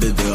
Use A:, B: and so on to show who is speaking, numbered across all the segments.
A: better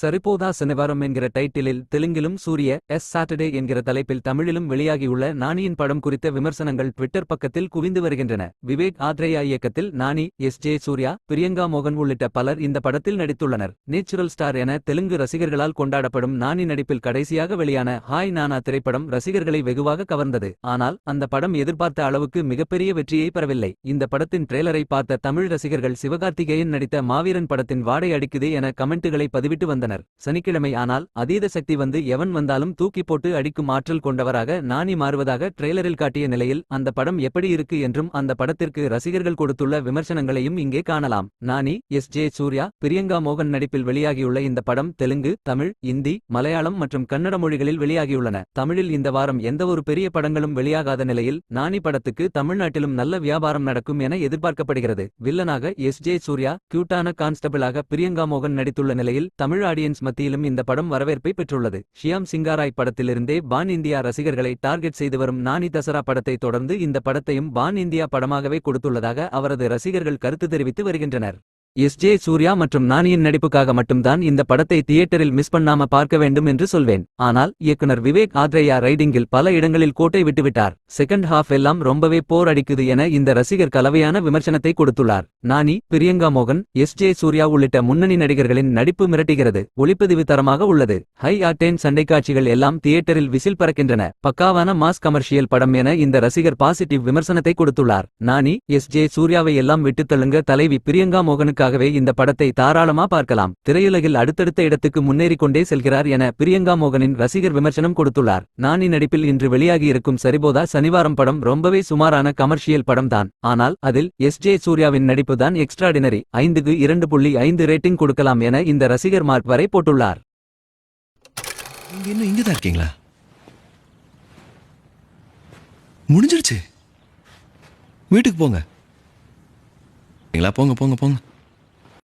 A: Saripodhaa Sanivaaram என்கிற டைட்டிலில் தெலுங்கிலும் சூரிய S Saturday என்கிற தலைப்பில் தமிழிலும் வெளியாகியுள்ள நானியின் படம் குறித்த விமர்சனங்கள் ட்விட்டர் பக்கத்தில் குவிந்து வருகின்றன. விவேக் ஆத்ரேயா இயக்கத்தில் நானி எஸ் ஜே சூர்யா பிரியங்கா மோகன் உள்ளிட்ட பலர் இந்த படத்தில் நடித்துள்ளனர். நேச்சுரல் ஸ்டார் என தெலுங்கு ரசிகர்களால் கொண்டாடப்படும் நானி நடிப்பில் கடைசியாக வெளியான ஹாய் நானா திரைப்படம் ரசிகர்களை வெகுவாக கவர்ந்தது. ஆனால் அந்த படம் எதிர்பார்த்த அளவுக்கு மிகப்பெரிய வெற்றியை பெறவில்லை. இந்த படத்தின் ட்ரெய்லரை பார்த்த தமிழ் ரசிகர்கள் சிவகார்த்திகேயன் நடித்த மாவீரன் படத்தின் வாடை அடிக்குதே என கமெண்ட்டுகளை பதிவிட்டு வந்தனர். சனிக்கிழமை ஆனால் அதீத சக்தி வந்து எவன் வந்தாலும் தூக்கி போட்டு அடிக்கும் ஆற்றல் கொண்டவராக நாணி மாறுவதாக ட்ரெய்லரில் காட்டிய நிலையில் அந்த படம் எப்படி இருக்கு என்றும் அந்த படத்திற்கு ரசிகர்கள் கொடுத்துள்ள விமர்சனங்களையும் இங்கே காணலாம். நானி எஸ். ஜே. சூர்யா பிரியங்கா மோகன் நடிப்பில் வெளியாகியுள்ள இந்த படம் தெலுங்கு தமிழ் இந்தி மலையாளம் மற்றும் கன்னட மொழிகளில் வெளியாகியுள்ளன. தமிழில் இந்த வாரம் எந்தவொரு பெரிய படங்களும் வெளியாகாத நிலையில் நானி படத்துக்கு தமிழ்நாட்டிலும் நல்ல வியாபாரம் நடக்கும் என எதிர்பார்க்கப்படுகிறது. வில்லனாக எஸ். ஜே. சூர்யா கியூட்டான கான்ஸ்டபிளாக பிரியங்கா மோகன் நடித்துள்ள நிலையில் தமிழ் ஆடியன்ஸ் மத்தியிலும் இந்த படம் வரவேற்பை பெற்றுள்ளது. ஷியாம் சிங்காராய் படத்திலிருந்தே பான் இந்தியா ரசிகர்களை டார்கெட் செய்து வரும் நானி தசரா படத்தை தொடர்ந்து இந்த படத்தையும் பான் இந்தியா படமாகவே கொடுத்துள்ளதாக அவரது ரசிகர்கள் கருத்து தெரிவித்து வருகின்றனர். எஸ் ஜே சூர்யா மற்றும் நானியின் நடிப்புக்காக மட்டும்தான் இந்த படத்தை தியேட்டரில் மிஸ் பண்ணாம பார்க்க வேண்டும் என்று சொல்வேன். ஆனால் இயக்குனர் விவேக் ஆத்ரேயா ரைடிங்கில் பல இடங்களில் கோட்டை விட்டுவிட்டார். செகண்ட் ஹாஃப் எல்லாம் ரொம்பவே போர் அடிக்குது என இந்த ரசிகர் கலவையான விமர்சனத்தை கொடுத்துள்ளார். நானி பிரியங்கா மோகன் எஸ் ஜே சூர்யா உள்ளிட்ட முன்னணி நடிகர்களின் நடிப்பு மிரட்டுகிறது. ஒளிப்பதிவு தரமாக உள்ளது. ஹை ஆர்டேன் சண்டை காட்சிகள் எல்லாம் தியேட்டரில் விசில் பறக்கின்றன. பக்காவான மாஸ் கமர்ஷியல் படம் என இந்த ரசிகர் பாசிட்டிவ் விமர்சனத்தை கொடுத்துள்ளார். நானி எஸ் ஜே சூர்யாவை எல்லாம் விட்டுத்தள்ளுங்க தலைவி பிரியங்கா மோகனுக்கு மோகனுக்காகவே இந்த படத்தை தாராளமா பார்க்கலாம். திரையுலகில் அடுத்தடுத்த இடத்துக்கு முன்னேறிக் கொண்டே செல்கிறார் என பிரியங்கா மோகனின் ரசிகர் விமர்சனம் கொடுத்துள்ளார். நானி நடிப்பில் இன்று வெளியாகி இருக்கும் சரிபோதா சனிவாரம் படம் ரொம்பவே சுமாரான கமர்ஷியல் படம் தான் ஆனால் அதில் எஸ் ஜே சூர்யாவின் நடிப்பு தான் எக்ஸ்ட்ராடினரி. ஐந்துக்கு இரண்டு புள்ளி ஐந்து ரேட்டிங் கொடுக்கலாம் என இந்த ரசிகர் மார்க் வரை போட்டுள்ளார்.
B: இன்னும் இங்கதான் இருக்கீங்களா? முடிஞ்சிருச்சு. வீட்டுக்கு போங்க. போங்க போங்க போங்க.